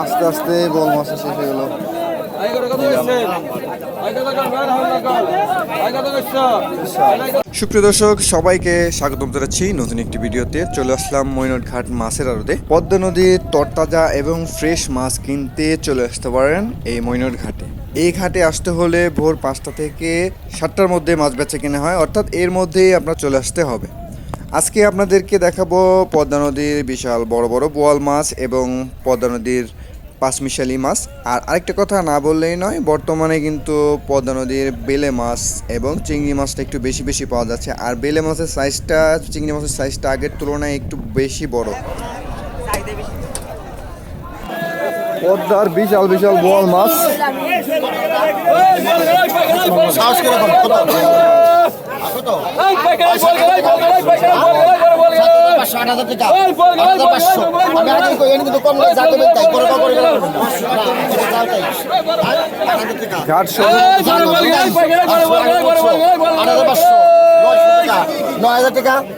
আস্তে আস্তে বল মাছ শেষ হয়ে গেল। সুপ্রিয় দর্শক সবাইকে স্বাগতম জানাচ্ছি নতুন একটি ভিডিওতে। চলে আসলাম মৈনট ঘাট মাছের আড়তে। পদ্মা নদীর তরতাজা এবং ফ্রেশ মাছ কিনতে চলে আসতে পারেন এই মৈনট ঘাটে এই ঘাটে আসতে হলে ভোর পাঁচটা থেকে সাতটার মধ্যে মাছ বেচা কেনা হয়, অর্থাৎ এর মধ্যেই আপনার চলে আসতে হবে। আজকে আপনাদেরকে দেখাবো পদ্মা নদীর বিশাল বড় বড় বোয়াল মাছ এবং পদ্মা নদীর পাঁচমিশালি মাছ। আর আরেকটা কথা না বললেই নয়, বর্তমানে কিন্তু পদ্মা নদীর বেলে মাছ এবং চিংড়ি মাছটা একটু বেশি বেশি পাওয়া যাচ্ছে। আর বেলে মাছের সাইজটা চিংড়ি মাছের সাইজটা আগের তুলনায় একটু বেশি বড়। পদ্মার বিশাল বিশাল বোয়াল মাছ। আট হাজার টাকা।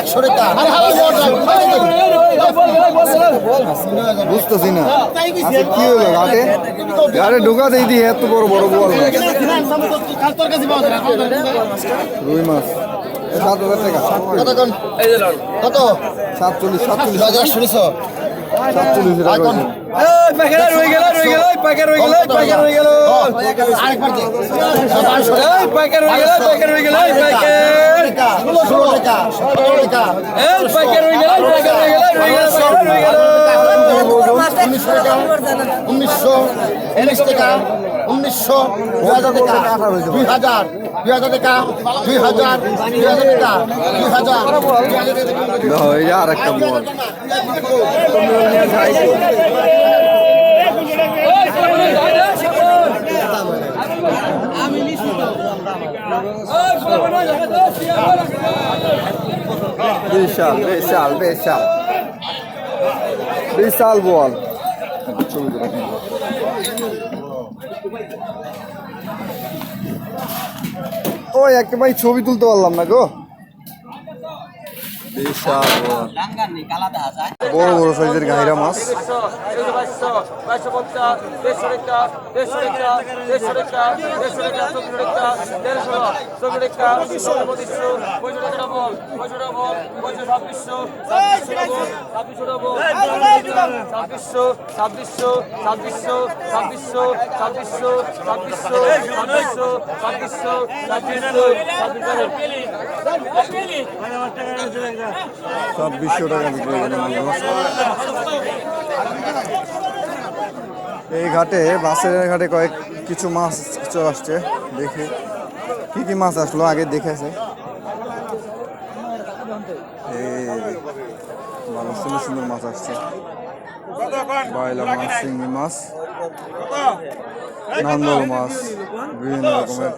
একশো টাকা বুঝতেছি না আচ্ছা কি হলো ঘাটে ঘাটে ঢুকাতেই দিয়ে এত বড় বড় মাছ রুই মাছ সাত হাজার টাকা কত সাতচল্লিশ সাতচল্লিশ হাজার শুনেছো উনিশশো উনিশ টাকা উনিশশো দুই হাজার দুই হাজার দুই হাজার টাকা দুই হাজার দুই হাজার টাকা বিশাল বিশাল বিশাল। বিশাল বোয়াল ছবি একেবারে ছবি তুলতে পারলাম না গো। বড় বড় সাইজের গাহিরা মাছ। ছাব্বিশশো ছাব্বিশশো ছাব্বিশশো ছাব্বিশশো ছাব্বিশশো ছাব্বিশশো ছাব্বিশশো ছাব্বিশশো ছাব্বিশশো ছাব্বিশশো টাকা বিক্রি করে এই ঘাটে, বাসের ঘাটে কয়েক, কিছু মাছ চলে আসছে, দেখি। কি কি মাছ আসলো, আগে দেখেছে। ভালো সুন্দর সুন্দর মাছ আসছে। বাইলা মাছ, চিংড়ি মাছ, নন্দল মাছ, বিভিন্ন রকমের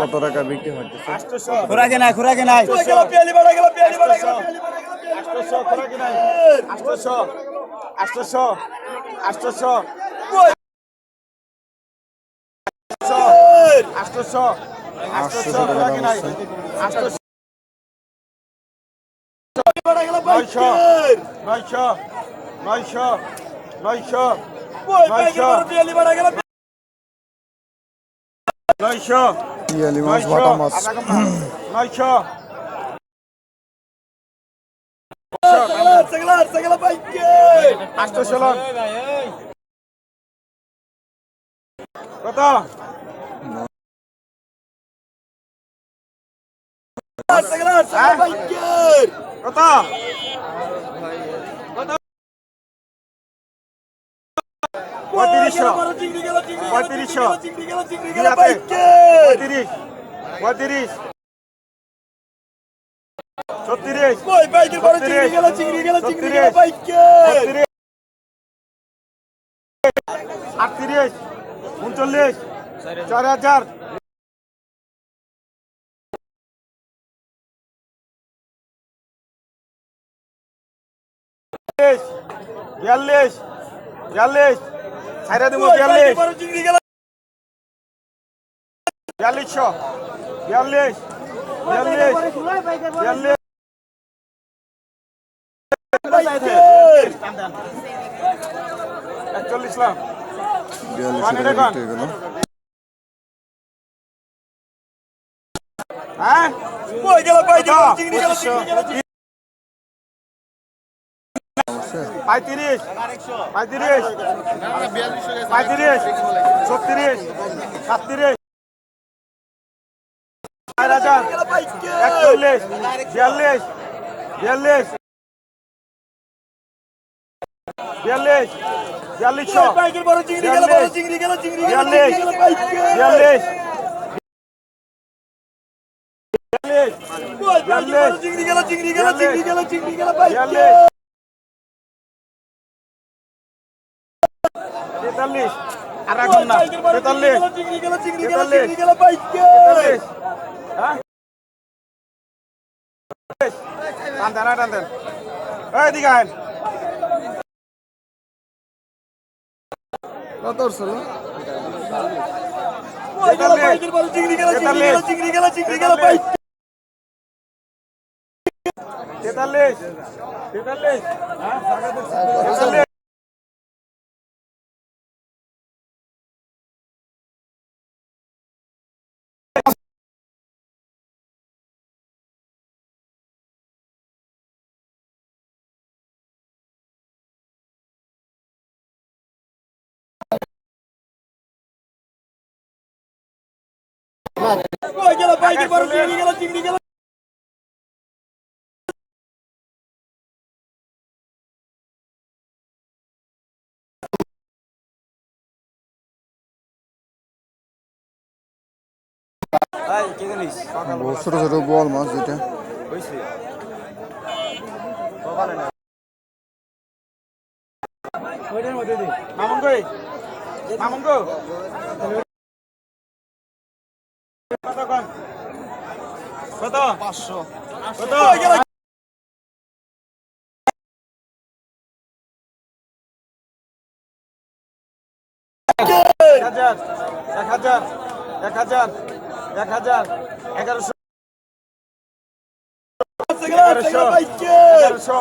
কত টাকা বিক্রি হচ্ছে? খোরাকে নাই খোরাকে নাই। আষ্টশো আষ্টশো আষ্টশো আষ্টশো আষ্টশো খোরাকে নাই। আষ্টশো নয়শো নয়শো নয়শো নয়শো নয়শো। পিয়ালি মাছ ভাটা মাছ। নয়শো। আটশো ষোলো। কত? হ্যাঁ? কত? পঁয়ত্রিশশো। পঁয়ত্রিশশো। দুই হাতে পঁয়ত্রিশ। পঁয়ত্রিশ। ছত্রিশ। ছত্রিশ। আটত্রিশ। উনচল্লিশ। চার হাজার। বিয়াল্লিশ। বিয়াল্লিশ। ছাইরা দিব বিয়াল্লিশ। বিয়াল্লিশশো বিয়াল্লিশ বিয়াল্লিশ বিয়াল্লিশ একচল্লিশ লাখ। হয়ে পঁয়ত্রিশ পঁয়ত্রিশ পঁয়ত্রিশ, ছত্রিশ, সাতত্রিশ, চার হাজার, একচল্লিশ, বিয়াল্লিশ বিয়াল্লিশ বিয়াল্লিশ, বিয়াল্লিশশো, বিয়াল্লিশ বিয়াল্লিশ বিয়াল্লিশ বিয়াল্লিশ তেতাল্লিশ আর রাখুন না। তেতাল্লিশ। তেতাল্লিশ। হ্যাঁ? টান দেন টান দেন। এই দিকে আইন কত উঠছিল তেতাল্লিশ। তেতাল্লিশ। ছোট ছোট বল মাছ দুইটা মামুন কই? মামুন কো কত কত? পাঁচশো। কত? এক হাজার এক হাজার এক হাজার এক হাজার এগারোশো। এগারোশো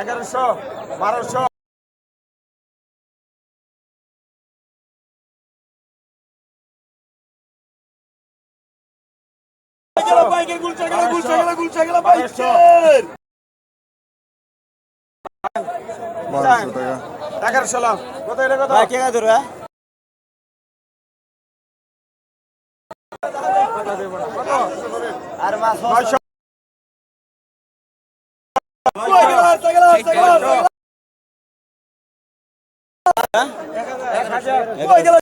এগারোশো এগারোশো বারোশো বারোশো টাকা। এগারোশো লাভ। কত এটা কত? আর মাছ এক হাজার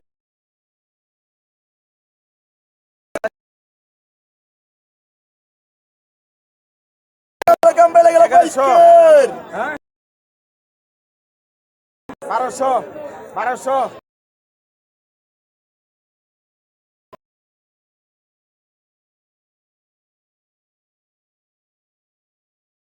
এগারোশো। হ্যাঁ? বারোশো বারোশো।